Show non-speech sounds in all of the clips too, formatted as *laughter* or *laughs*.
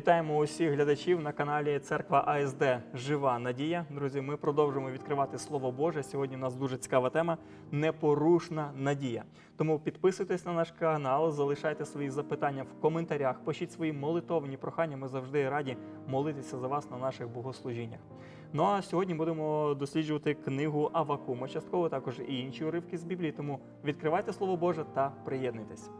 Вітаємо усіх глядачів на каналі Церква АСД Жива Надія. Друзі, ми продовжуємо відкривати Слово Боже. Сьогодні у нас дуже цікава тема непорушна надія. Тому підписуйтесь на наш канал, залишайте свої запитання в коментарях, пишіть свої молитовні прохання. Ми завжди раді молитися за вас на наших богослужіннях. Ну а сьогодні будемо досліджувати книгу Авакума, частково також і інші уривки з Біблії. Тому відкривайте Слово Боже та приєднуйтесь.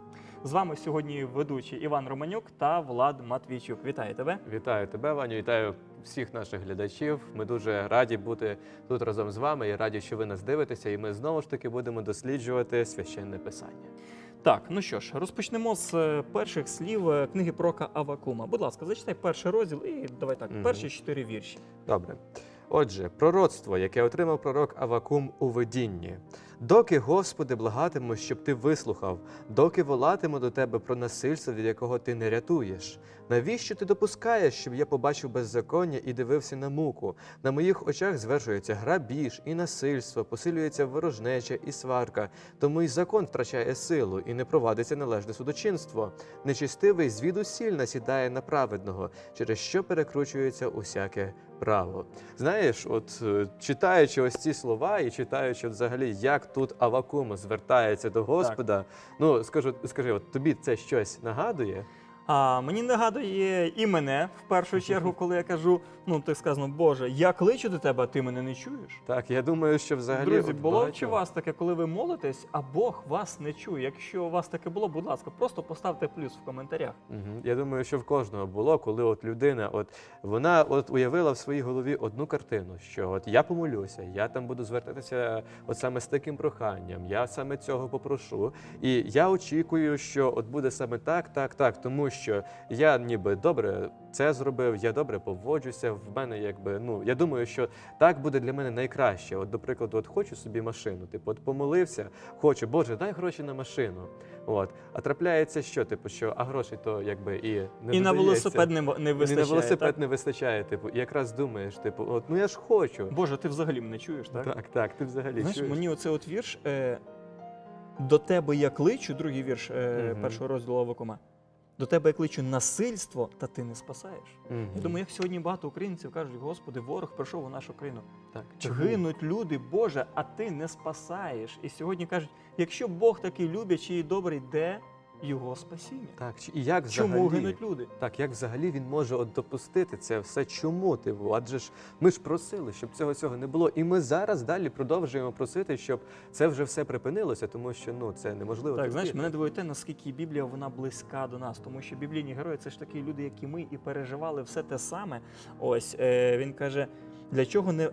З вами сьогодні ведучі Іван Романюк та Влад Матвійчук. Вітаю тебе. Вітаю тебе, Ваню, вітаю всіх наших глядачів. Ми дуже раді бути тут разом з вами і раді, що ви нас дивитеся. І ми знову ж таки будемо досліджувати священне писання. Так, ну що ж, розпочнемо з е, перших слів е, книги Прока Авакума. Будь ласка, зачитай перший розділ і давай так, перші чотири вірші. Добре. Отже, пророцтво, яке отримав пророк Авакум у видінні. Доки, Господи, благатиму, щоб ти вислухав, доки волатиму до тебе про насильство, від якого ти не рятуєш. Навіщо ти допускаєш, щоб я побачив беззаконня і дивився на муку? На моїх очах звершується грабіж і насильство, посилюється ворожнеча і сварка. Тому й закон втрачає силу і не провадиться належне судочинство. Нечистивий звідусіль насідає на праведного, через що перекручується усяке право. Знаєш, от е, читаючи ось ці слова і читаючи от взагалі, як тут Авакум звертається до Господа, ну скажу, скажи, от тобі це щось нагадує? А мені нагадує і мене в першу чергу, коли я кажу: ну так сказано, Боже, я кличу до тебе, а ти мене не чуєш. Так, я думаю, що взагалі Друзі, от було чи вас таке, коли ви молитесь, а Бог вас не чує. Якщо у вас таке було, будь ласка, просто поставте плюс в коментарях. Мгм. Я думаю, що в кожного було, коли от людина, от вона от уявила в своїй голові одну картину, що от я помолюся, я там буду звертатися от саме з таким проханням, я саме цього попрошу. І я очікую, що от буде саме так, так, так, тому що я ніби добре це зробив, я добре поводжуся. В мене якби ну я думаю, що так буде для мене найкраще. От, до прикладу, от хочу собі машину, типу, от помолився, хочу, Боже, дай гроші на машину. От, а трапляється, що типу, що а грошей то якби і не і на велосипед не, не І на велосипед так? не вистачає. Типу, і якраз думаєш, типу, от ну я ж хочу. Боже, ти взагалі мене чуєш, так? Так, так, ти взагалі Знаєш, чуєш? мені оцей от вірш е, до тебе я кличу, другий вірш е, Мгм. першого розділу Авакума. До тебе я кличу насильство, та ти не спасаєш. Мгм. Я думаю, як сьогодні багато українців кажуть, Господи, ворог прийшов у нашу країну. так, чому? Гинуть люди, Боже, а ти не спасаєш. І сьогодні кажуть, якщо Бог такий любячий і добрий, де його спасіння? Так, і як взагалі? Чому гинуть люди? Так, як взагалі він може от допустити це все? Чому типу? Адже ж ми ж просили, щоб цього цього не було. І ми зараз далі продовжуємо просити, щоб це вже все припинилося, тому що ну це неможливо. Так, знаєш, мене дивує те, наскільки Біблія вона близька до нас, тому що біблійні герої це ж такі люди, як і ми, і переживали все те саме. Ось е, він каже: для чого не.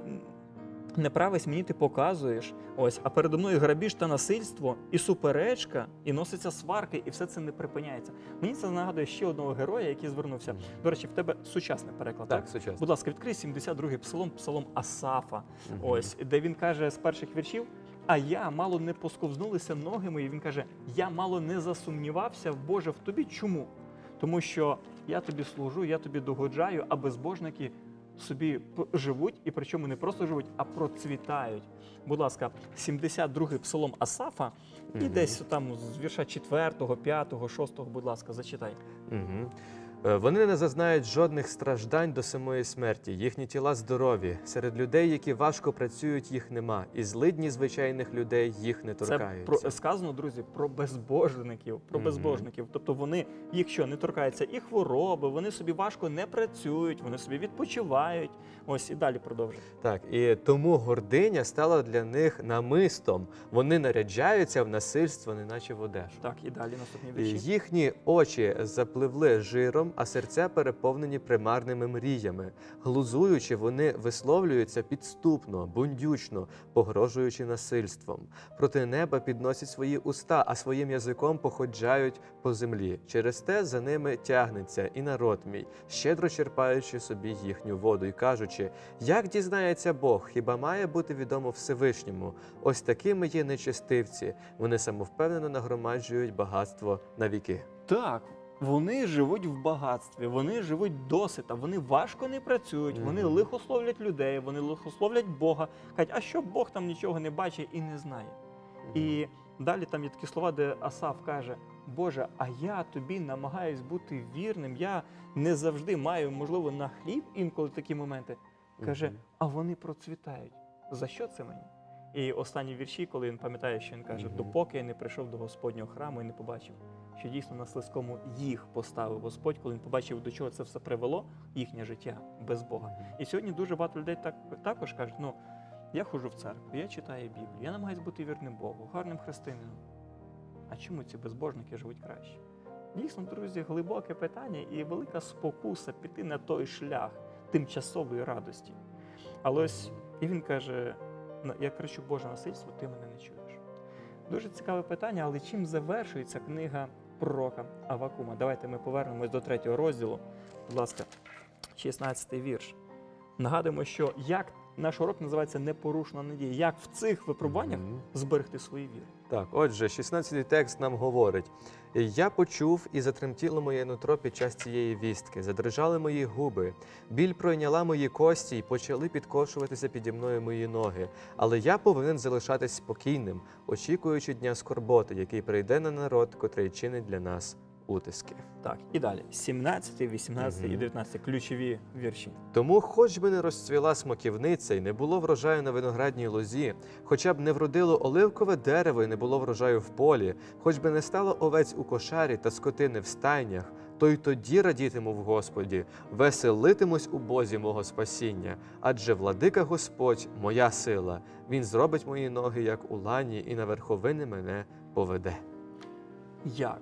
Неправець мені ти показуєш, ось, а передо мною грабіж та насильство, і суперечка, і носиться сварки, і все це не припиняється. Мені це нагадує ще одного героя, який звернувся. До речі, в тебе сучасний переклад. Так, Так, сучасно. Будь ласка, відкрий 72-й псалом, псалом Асафа. Мгм. Ось, де він каже з перших віршів: А я мало не посковзнулися ноги мої. Він каже: Я мало не засумнівався, Боже, в тобі. Чому? Тому що я тобі служу, я тобі догоджаю, а безбожники собі живуть, і причому не просто живуть, а процвітають. Будь ласка, 72-й псалом Асафа, і угу. десь там з вірша 4, 5, 6, будь ласка, зачитай. Угу. Вони не зазнають жодних страждань до самої смерті. Їхні тіла здорові. Серед людей, які важко працюють, їх нема. І злидні звичайних людей їх не Це торкаються. про сказано, друзі, про безбожників. Про Мгм. безбожників. Тобто вони, їх що не торкаються і хвороби, вони собі важко не працюють, вони собі відпочивають. Ось і далі продовжуємо. Так, і тому гординя стала для них намистом. Вони наряджаються в насильство, неначе в одежу. Так, і далі наступні І вірші. Їхні очі запливли жиром, а серця переповнені примарними мріями. Глузуючи, вони висловлюються підступно, бундючно, погрожуючи насильством. Проти неба підносять свої уста, а своїм язиком походжають по землі. Через те за ними тягнеться і народ мій, щедро черпаючи собі їхню воду і кажучи: як дізнається Бог, хіба має бути відомо Всевишньому? Ось такими є нечестивці. Вони самовпевнено нагромаджують багатство на віки. Так. Вони живуть в багатстві, вони живуть досита, вони важко не працюють, вони лихословлять людей, вони лихословлять Бога. Кажуть, а що Бог там нічого не бачить і не знає. І Далі там є такі слова, де Асав каже: Боже, а я тобі намагаюсь бути вірним. Я не завжди маю, можливо, на хліб інколи такі моменти. Каже, а вони процвітають. За що це мені? І останні вірші, коли він пам'ятає, що він каже, допоки я не прийшов до Господнього храму і не побачив, що дійсно на слизькому їх поставив Господь, коли він побачив, до чого це все привело, їхнє життя без Бога. І сьогодні дуже багато людей так, також кажуть, ну, я ходжу в церкву, я читаю Біблію, я намагаюся бути вірним Богу, гарним християнином. А чому ці безбожники живуть краще? Дійсно, друзі, глибоке питання і велика спокуса піти на той шлях тимчасової радості. Але ось і він каже: «На- я кричу Боже насильство, ти мене не чуєш. Дуже цікаве питання, але чим завершується книга пророка Авакума? Давайте ми повернемось до третього розділу. Будь ласка, 16 вірш. Нагадуємо, що як наш урок називається Непорушна надія, як в цих випробуваннях зберегти свою віру. Так, отже, 16-й текст нам говорить: Я почув і затремтіло моє нутро під час цієї вістки, задрижали мої губи, біль пройняла мої кості, і почали підкошуватися піді мною мої ноги. Але я повинен залишатись спокійним, очікуючи дня скорботи, який прийде на народ, котрий чинить для нас утиски. Так, і далі 17, 18 і Мгм. 19 ключові вірші. Тому, хоч би не розцвіла смоківниця і не було врожаю на виноградній лозі, хоча б не вродило оливкове дерево і не було врожаю в полі, хоч би не стало овець у кошарі та скотини в стайнях, то й тоді радітиму в Господі, веселитимусь у Бозі мого спасіння, адже владика Господь моя сила, Він зробить мої ноги, як у лані, і на верховини мене поведе. Як?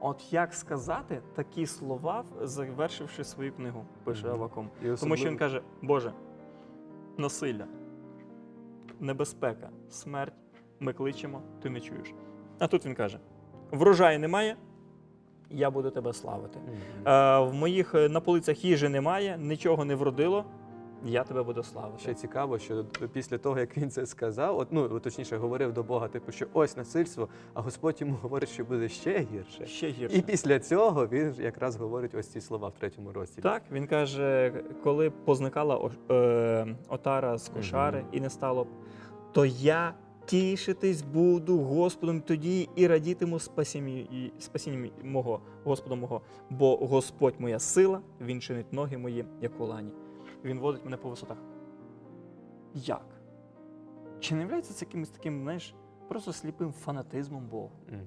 От як сказати такі слова, завершивши свою книгу, пише Мгм. Авакум. І Тому що він каже: Боже, насилля, небезпека, смерть, ми кличемо, ти не чуєш. А тут він каже: врожаю немає, я буду тебе славити. Е, в моїх е, на полицях їжі немає, нічого не вродило, я тебе буду славити. Ще цікаво, що після того, як він це сказав, от, ну точніше говорив до Бога, типу, що ось насильство, а Господь йому говорить, що буде ще гірше. Ще гірше. І після цього він якраз говорить ось ці слова в третьому розділі. Так, він каже, коли позникала е, отара з кошари Мгм. і не стало, б, то я тішитись буду Господом тоді і радітиму спасінням мого, Господа мого, бо Господь моя сила, Він чинить ноги мої, як у лані. Він водить мене по висотах. Як? Чи не являється це якимось таким, знаєш, просто сліпим фанатизмом Богу? Мгм,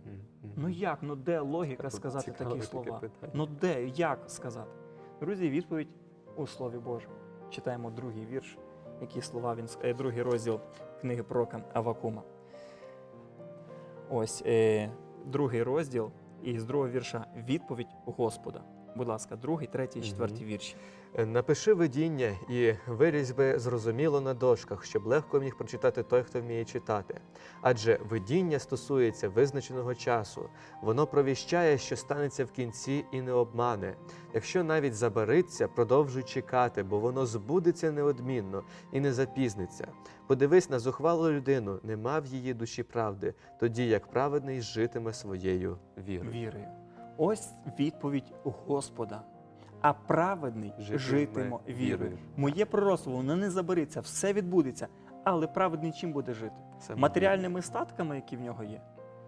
мгм. Ну як? Ну де логіка Так, сказати такі слова? питання. Ну де, як сказати? Друзі, відповідь у Слові Божому. Читаємо другий вірш, які слова він е, другий розділ книги пророка Авакума. Ось е, другий розділ, і з другого вірша відповідь Господа. Будь ласка, другий, третій, Мгм. четвертий вірші. Е, Напиши видіння і вирізь би зрозуміло на дошках, щоб легко міг прочитати той, хто вміє читати. Адже видіння стосується визначеного часу. Воно провіщає, що станеться в кінці і не обмане. Якщо навіть забариться, продовжуй чекати, бо воно збудеться неодмінно і не запізниться. Подивись на зухвалу людину, нема в її душі правди, тоді як праведний житиме своєю вірою. Вірою. Ось відповідь Господа. А праведний Житиме житиме вірою. Моє пророцтво, воно не забереться, все відбудеться. Але праведний чим буде жити? Саме матеріальними статками, які в нього є.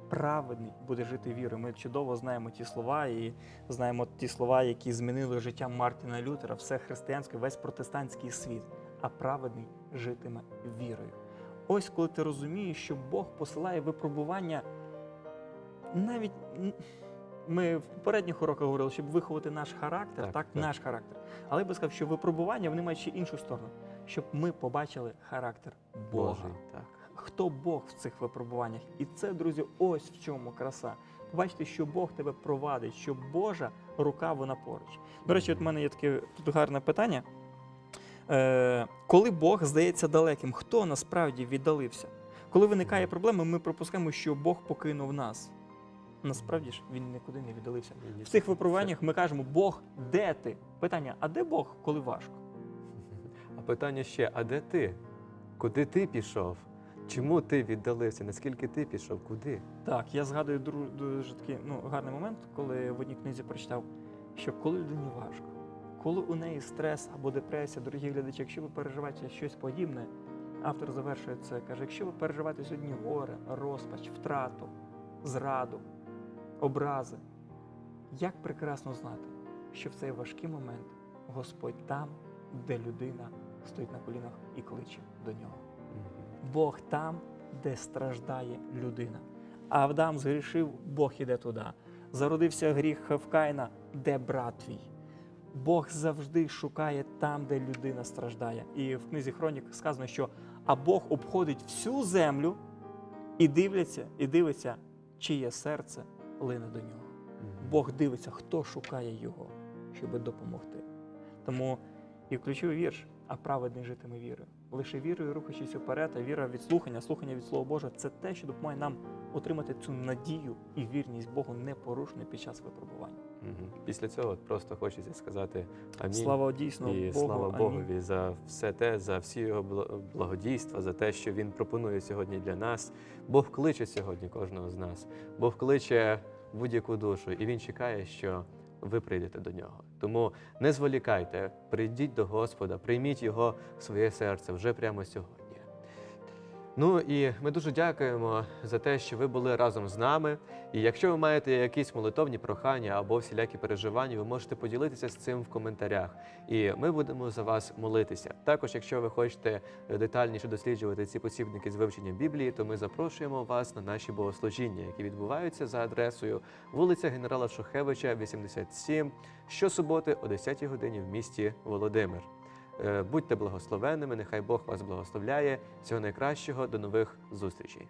Праведний буде жити вірою. Ми чудово знаємо ті слова і знаємо ті слова, які змінили життя Мартіна Лютера, все християнське, весь протестантський світ. А праведний житиме вірою. Ось коли ти розумієш, що Бог посилає випробування навіть. Ми в попередніх уроках говорили, щоб виховати наш характер, Так, так, так. наш характер. Але я би сказав, що випробування вони мають ще іншу сторону, щоб ми побачили характер Бога Божий. Так. хто Бог в цих випробуваннях. І це, друзі, ось в чому краса. Побачите, що Бог тебе провадить, що Божа рука вона поруч. До речі, от в мене є таке тут гарне питання. Е, коли Бог здається далеким, хто насправді віддалився? Коли виникає проблема, ми пропускаємо, що Бог покинув нас. Насправді ж він нікуди не віддалився. В цих випробуваннях ми кажемо, Бог, де ти? Питання, а де Бог, коли важко? *laughs* А питання ще: а де ти? Куди ти пішов? Чому ти віддалився? Наскільки ти пішов? Куди? Так, я згадую дуже такий ну, гарний момент, коли в одній книзі прочитав, що коли людині важко, коли у неї стрес або депресія, дорогі глядачі, якщо ви переживаєте щось подібне, автор завершує це, каже: якщо ви переживаєте сьогодні горе, розпач, втрату, зраду, образи, як прекрасно знати, що в цей важкий момент Господь там, де людина стоїть на колінах і кличе до нього. Бог там, де страждає людина. Авдам згрішив, Бог іде туди. Зародився гріх в Каїна, де брат твій. Бог завжди шукає там, де людина страждає. І в книзі Хронік сказано, що а Бог обходить всю землю і дивляться, і дивиться, чиє серце лине до нього. Бог дивиться, хто шукає його, щоб допомогти. Тому і ключовий вірш, а праведний житиме вірою. Лише вірою, рухаючись уперед, а віра від слухання, слухання від Слова Божого це те, що допомагає нам отримати цю надію і вірність Богу непорушно під час випробування. Після цього просто хочеться сказати амінь. Слава дійсно і Богу. слава амінь. Богові за все те, за всі його бл- благодійства, за те, що він пропонує сьогодні для нас. Бог кличе сьогодні кожного з нас. Бог кличе будь-яку душу, і він чекає, що ви прийдете до нього. Тому не зволікайте, прийдіть до Господа, прийміть його в своє серце вже прямо сьогодні. Ну і ми дуже дякуємо за те, що ви були разом з нами. І якщо ви маєте якісь молитовні прохання або всілякі переживання, ви можете поділитися з цим в коментарях. І ми будемо за вас молитися. Також, якщо ви хочете детальніше досліджувати ці посібники з вивчення Біблії, то ми запрошуємо вас на наші богослужіння, які відбуваються за адресою вулиця генерала Шухевича, 87, щосуботи о 10 годині в місті Володимир. Е, Будьте благословенними, нехай Бог вас благословляє. Всього найкращого, до нових зустрічей.